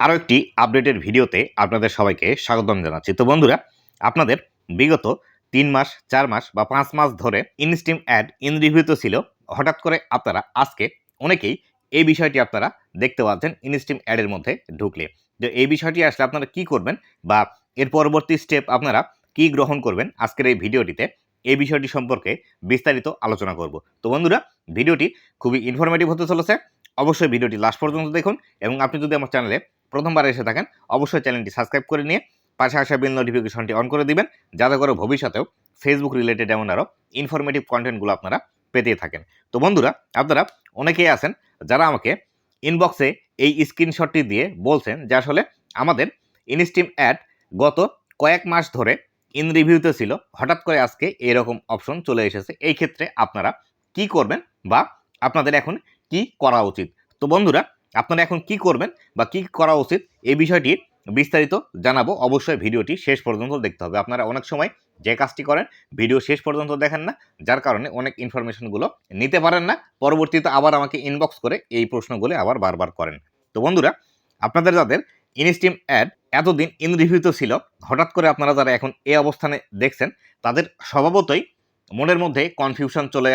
আরও একটি আপডেটের ভিডিওতে আপনাদের সবাইকে স্বাগতম জানাচ্ছি। তো বন্ধুরা, আপনাদের বিগত তিন মাস, চার মাস বা পাঁচ মাস ধরে ইনস্টিম অ্যাড ইন রিভিউতে ছিল। হঠাৎ করে আপনারা আজকে অনেকেই এই বিষয়টি আপনারা দেখতে পাচ্ছেন ইনস্টিম অ্যাডের মধ্যে ঢুকলে। যে এই বিষয়টি আসলে আপনারা কি করবেন বা এর পরবর্তী স্টেপ আপনারা কি গ্রহণ করবেন আজকের এই ভিডিওটিতে এই বিষয়টি সম্পর্কে বিস্তারিত আলোচনা করব। তো বন্ধুরা, ভিডিওটি খুবই ইনফরমেটিভ হতে চলেছে। অবশ্যই ভিডিওটি লাস্ট পর্যন্ত দেখুন এবং আপনি যদি আমার চ্যানেলে প্রথমবার এসে থাকেন, অবশ্যই চ্যানেলটি সাবস্ক্রাইব করে নিয়ে পাশে আসা বিল নোটিফিকেশনটি অন করে দিবেন, যাতে করে ভবিষ্যতেও ফেসবুক রিলেটেড এমন আরও ইনফরমেটিভ কন্টেন্টগুলো আপনারা পেতে থাকেন। তো বন্ধুরা, আপনারা অনেকেই আছেন যারা আমাকে ইনবক্সে এই স্ক্রিনশটটি দিয়ে বলছেন যে আসলে আমাদের ইনস্টিম অ্যাড গত কয়েক মাস ধরে ইন রিভিউতে ছিল, হঠাৎ করে আজকে এরকম অপশন চলে এসেছে। এই ক্ষেত্রে আপনারা কি করবেন বা আপনাদের এখন কি করা উচিত? তো বন্ধুরা আপনারা এখন কি করবেন বা কি করা উচিত এই বিষয়টি বিস্তারিত জানাব। অবশ্যই ভিডিওটি শেষ পর্যন্ত দেখতে হবে। আপনারা অনেক সময় যে কাজটি করেন, ভিডিও শেষ পর্যন্ত দেখেন না, যার কারণে অনেক ইনফরমেশনগুলো নিতে পারেন না। পরবর্তীতে আবার আমাকে ইনবক্স করে এই প্রশ্নগুলো আবার বারবার করেন। তো বন্ধুরা, আপনাদের যাদের ইনস্টিম অ্যাড এতদিন ইন ছিল, হঠাৎ করে আপনারা যারা এখন এই অবস্থানে দেখছেন, তাদের স্বভাবতই মনের মধ্যে কনফিউশন চলে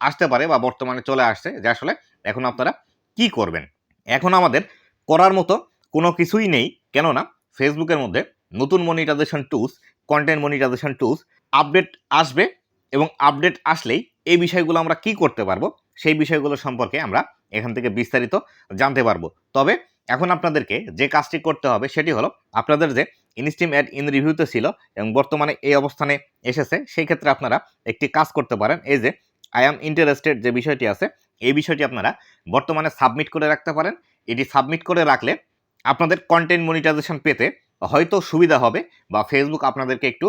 আসতে পারে বা বর্তমানে চলে আসছে যে আসলে এখন আপনারা কি করবেন। এখন আমাদের করার মতো কোনো কিছুই নেই। কেননা ফেসবুকের মধ্যে নতুন monetization tools content monetization tools update আসবে এবং আপডেট আসলেই এই বিষয়গুলো আমরা কি করতে পারব সেই বিষয়গুলো সম্পর্কে আমরা এখান থেকে বিস্তারিত জানতে পারব। তবে এখন আপনাদেরকে যে কাজটি করতে হবে সেটি হলো আপনাদের যে ইনস্টিম অ্যাড ইন রিভিউতে ছিল এবং বর্তমানে এই অবস্থানে এসেছে, সেই ক্ষেত্রে আপনারা একটি কাজ করতে পারেন। এই যে আই অ্যাম ইন্টারেস্টেড যে বিষয়টি আছে, এই বিষয়টি আপনারা বর্তমানে সাবমিট করে রাখতে পারেন। এটি সাবমিট করে রাখলে আপনাদের কন্টেন্ট মনিটাইজেশন পেতে হয়তো সুবিধা হবে বা ফেসবুক আপনাদেরকে একটু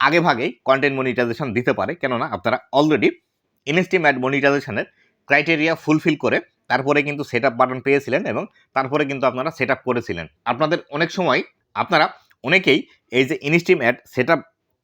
আগেভাগেই কন্টেন্ট মনিটাইজেশন দিতে পারে। কেননা আপনারা অলরেডি ইনস্টিম অ্যাড মনিটাইজেশনের ক্রাইটেরিয়া ফুলফিল করে তারপরে কিন্তু সেট আপ বাটন পেয়েছিলেন এবং তারপরে কিন্তু আপনারা সেট আপ করেছিলেন। আপনাদের অনেক সময় আপনারা অনেকেই এই যে ইনস্টিম অ্যাড সেট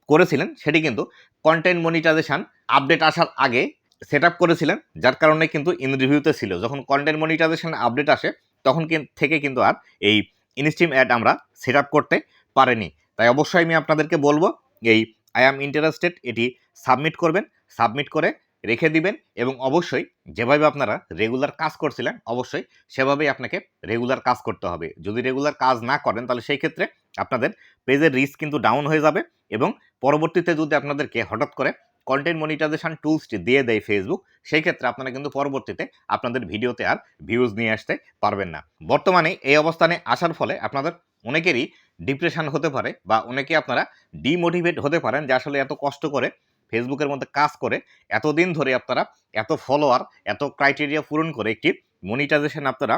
করেছিলেন, সেটি কিন্তু কন্টেন্ট মনিটাইজেশন আপডেট আসার আগে সেট করেছিলেন, যার কারণে কিন্তু ইন রিভিউতে ছিল। যখন কন্টেন্ট মনিটাইজেশান আপডেট আসে, তখন থেকে কিন্তু আর এই ইনস্টিম অ্যাড আমরা সেট করতে পারিনি। তাই অবশ্যই আমি আপনাদেরকে বলব, এই আই অ্যাম ইন্টারেস্টেড এটি সাবমিট করবেন সাবমিট করে রেখে দিবেন এবং অবশ্যই যেভাবে আপনারা রেগুলার কাজ করছিলেন, অবশ্যই সেভাবেই আপনাকে রেগুলার কাজ করতে হবে। যদি রেগুলার কাজ না করেন, তাহলে সেই ক্ষেত্রে আপনাদের পেজের রিস্ক কিন্তু ডাউন হয়ে যাবে এবং পরবর্তীতে যদি আপনাদেরকে হঠাৎ করে কন্টেন্ট মনিটাইজেশন টুলসটি দিয়ে দেয় ফেসবুক সেই ক্ষেত্রে আপনারা কিন্তু পরবর্তীতে আপনাদের ভিডিওতে আর ভিউজ নিয়ে আসতে পারবেন না। বর্তমানে এই অবস্থানে আসার ফলে আপনাদের অনেকেরই ডিপ্রেশন হতে পারে বা অনেকে আপনারা ডিমোটিভেট হতে পারেন যে আসলে এত কষ্ট করে ফেসবুকের মধ্যে কাজ করে এতদিন ধরে আপনারা এত ফলোয়ার এত ক্রাইটেরিয়া পূরণ করে একটি মনিটাইজেশন আপনারা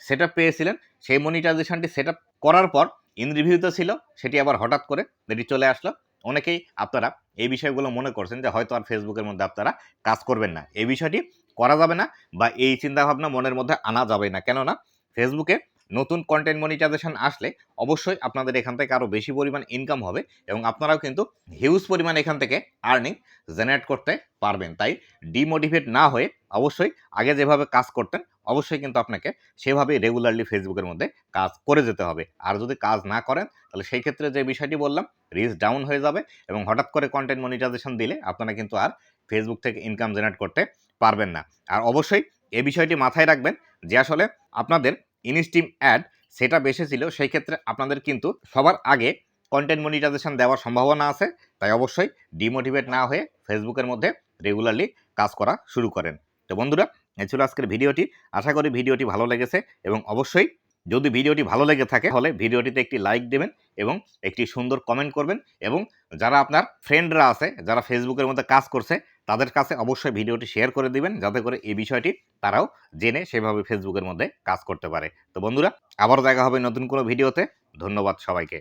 সেট পেয়েছিলেন। সেই মনিটাইজেশনটি সেট করার পর ইন রিভিউতে ছিল, সেটি আবার হঠাৎ করে এটি চলে আসলো। অনেকেই আপনারা এই বিষয়গুলো মনে করছেন যে হয়তো আর ফেসবুকের মধ্যে আপনারা কাজ করবেন না। এই বিষয়টি করা যাবে না বা এই চিন্তাভাবনা মনের মধ্যে আনা যাবে না। কেননা ফেসবুকে নতুন কন্টেন্ট মনিটাইজেশন আসলে অবশ্যই আপনাদের এখান থেকে আরও বেশি পরিমাণ ইনকাম হবে এবং আপনারাও কিন্তু হিউজ পরিমাণ এখান থেকে আর্নিং জেনারেট করতে পারবেন। তাই ডিমোটিভেট না হয়ে অবশ্যই আগে যেভাবে কাজ করতেন, অবশ্যই কিন্তু আপনাকে সেভাবেই রেগুলারলি ফেসবুকের মধ্যে কাজ করে যেতে হবে। আর যদি কাজ না করেন, তাহলে সেই ক্ষেত্রে যে বিষয়টি বললাম রিচ ডাউন হয়ে যাবে এবং হঠাৎ করে কন্টেন্ট মনিটাইজেশন দিলে আপনারা কিন্তু আর ফেসবুক থেকে ইনকাম জেনারেট করতে পারবেন না। আর অবশ্যই এ বিষয়টি মাথায় রাখবেন যে আসলে আপনাদের ইনস্টিম অ্যাড সেটা বেশি ছিল সেই ক্ষেত্রে আপনাদের কিন্তু সবার আগে কন্টেন্ট মনিটাইজেশন দেওয়ার সম্ভাবনা আছে। তাই অবশ্যই ডিমোটিভেট না হয়ে ফেসবুকের মধ্যে রেগুলারলি কাজ করা শুরু করেন। তো বন্ধুরা এ ছিল আজকের ভিডিওটি। আশা করি ভিডিওটি ভালো লেগেছে এবং অবশ্যই যদি ভিডিওটি ভালো লেগে থাকে, তাহলে ভিডিওটিতে একটি লাইক দেবেন এবং একটি সুন্দর কমেন্ট করবেন এবং যারা আপনার ফ্রেন্ডরা আছে, যারা ফেসবুকের মধ্যে কাজ করছে, তাদের কাছে অবশ্যই ভিডিওটি শেয়ার করে দিবেন যাতে করে এই বিষয়টি তারাও জেনে সেভাবে ফেসবুকের মধ্যে কাজ করতে পারে। তো বন্ধুরা আবার দেখা হবে নতুন কোনো ভিডিওতে। ধন্যবাদ সবাইকে।